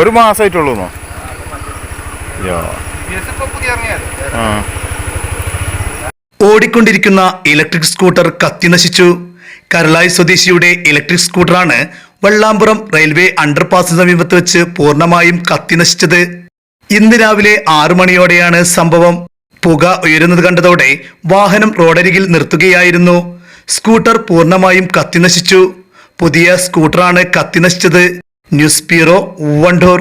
ഒരു മാസമായിട്ടുള്ളൂന്നോ ആ. ഓടിക്കൊണ്ടിരിക്കുന്ന ഇലക്ട്രിക് സ്കൂട്ടർ കത്തിനശിച്ചു കരളായി സ്വദേശിയുടെ ഇലക്ട്രിക് സ്കൂട്ടറാണ് വെള്ളാമ്പുറം റെയിൽവേ അണ്ടർപാസിന് സമീപത്ത് വെച്ച് പൂർണമായും കത്തിനശിച്ചത് ഇന്ന് രാവിലെ ആറു മണിയോടെയാണ് സംഭവം. പുക ഉയരുന്നത് കണ്ടതോടെ വാഹനം റോഡരികിൽ നിർത്തുകയായിരുന്നു. സ്കൂട്ടർ പൂർണമായും കത്തിനശിച്ചു. പുതിയ സ്കൂട്ടറാണ് കത്തിനശിച്ചത്. News bureau Wandoor.